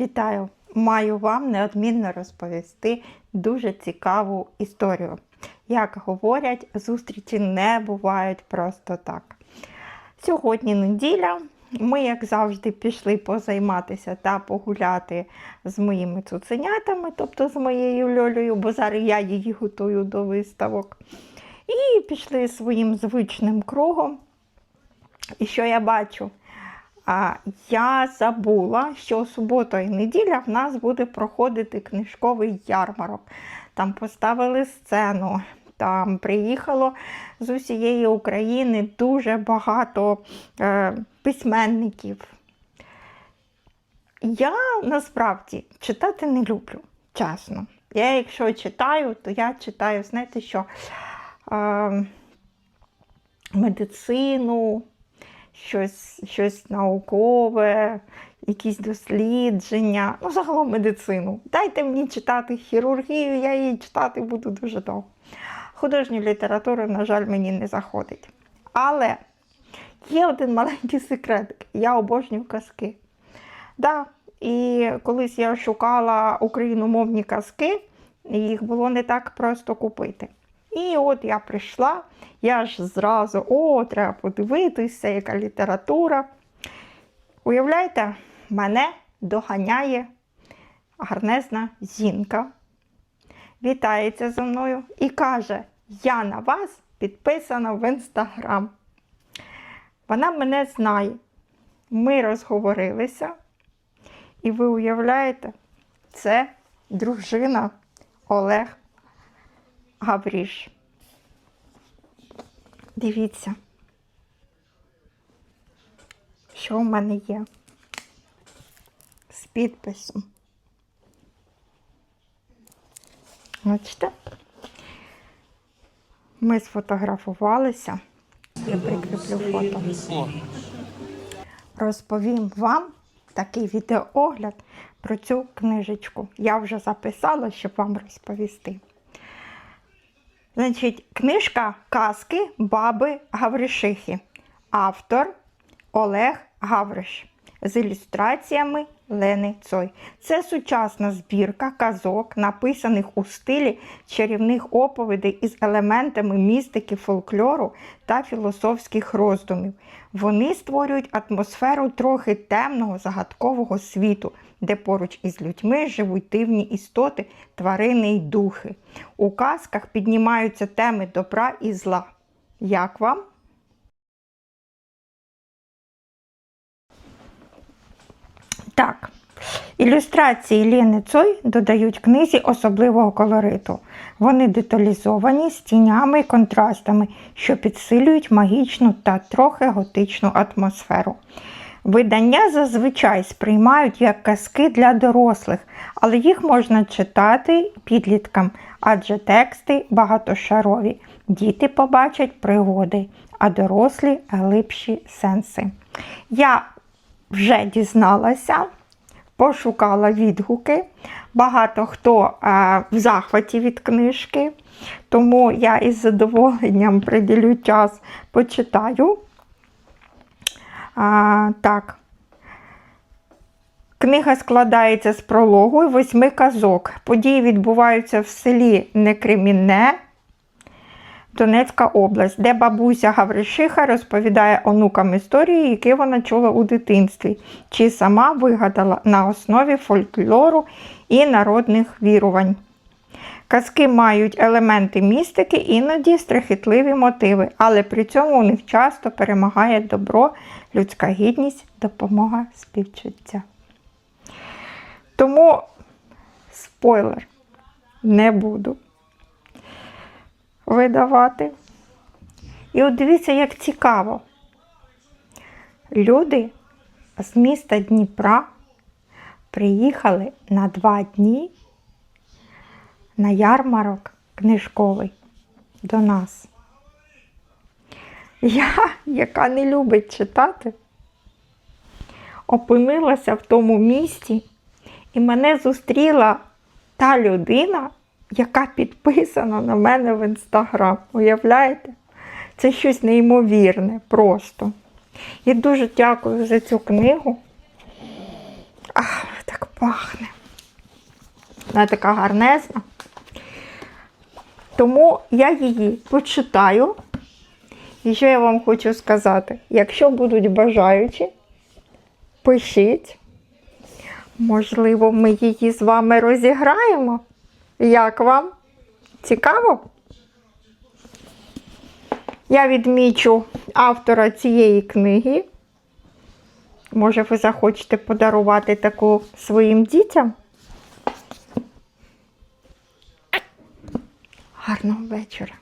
Вітаю! Маю вам неодмінно розповісти дуже цікаву історію. Як говорять, зустрічі не бувають просто так. Сьогодні неділя. Ми, як завжди, пішли позайматися та погуляти з моїми цуценятами, тобто з моєю льолею, бо зараз я її готую до виставок. І пішли своїм звичним кругом. І що я бачу? А я забула, що субота і неділя в нас буде проходити книжковий ярмарок. Там поставили сцену, там приїхало з усієї України дуже багато е, письменників. Я насправді читати не люблю, чесно. Я, якщо читаю, то я читаю, знаєте що, е, медицину щось, щось наукове, якісь дослідження, ну, загалом медицину. Дайте мені читати хірургію, я її читати буду дуже довго. Художню літературу, на жаль, мені не заходить. Але є один маленький секретик. Я обожнюю казки. Да, і колись я шукала україномовні казки, їх було не так просто купити. І от я прийшла, я ж зразу, о, треба подивитися, яка література. Уявляєте, мене доганяє гарнезна жінка, вітається зі мною і каже: Я на вас підписана в інстаграм. Вона мене знає. Ми розговорилися, і ви уявляєте, це дружина Олег Гавріш. Дивіться, що в мене є з підписом. Бачите? Ми сфотографувалися. Я прикріплю фото. Розповім вам такий відеоогляд про цю книжечку. Я вже записала, щоб вам розповісти. Значить, книжка Казки Баби Гавришихи. Автор Олег Гавриш з ілюстраціями Лени Цой. Це сучасна збірка казок, написаних у стилі чарівних оповідей із елементами містики, фольклору та філософських роздумів. Вони створюють атмосферу трохи темного загадкового світу, де поруч із людьми живуть дивні істоти, тварини й духи. У казках піднімаються теми добра і зла. Як вам? Так. Ілюстрації Ліни Цой додають книзі особливого колориту. Вони деталізовані з тінями і контрастами, що підсилюють магічну та трохи готичну атмосферу. Видання зазвичай сприймають як казки для дорослих, але їх можна читати підліткам, адже тексти багатошарові. Діти побачать пригоди, а дорослі глибші сенси. Я вже дізналася, пошукала відгуки. Багато хто е, в захваті від книжки, тому я із задоволенням приділю час почитаю. А, так. Книга складається з прологу і восьми казок. Події відбуваються в селі Некремінне, Донецька область, де бабуся Гавришиха розповідає онукам історії, які вона чула у дитинстві, чи сама вигадала на основі фольклору і народних вірувань. Казки мають елементи містики, іноді страхітливі мотиви, але при цьому у них часто перемагає добро, людська гідність, допомога, співчуття. Тому спойлер не буду видавати. І от дивіться, як цікаво. Люди з міста Дніпра приїхали на два дні на ярмарок книжковий до нас. Я, яка не любить читати, опинилася в тому місті, і мене зустріла та людина, яка підписана на мене в інстаграм. Уявляєте? Це щось неймовірне просто. Я дуже дякую за цю книгу. Ах, так пахне. Вона така гарнезна. Тому я її почитаю. І що я вам хочу сказати? Якщо будуть бажаючі, пишіть. Можливо, ми її з вами розіграємо. Як вам? Цікаво? Я відмічу автора цієї книги. Може, ви захочете подарувати таку своїм дітям? Гарного вечора.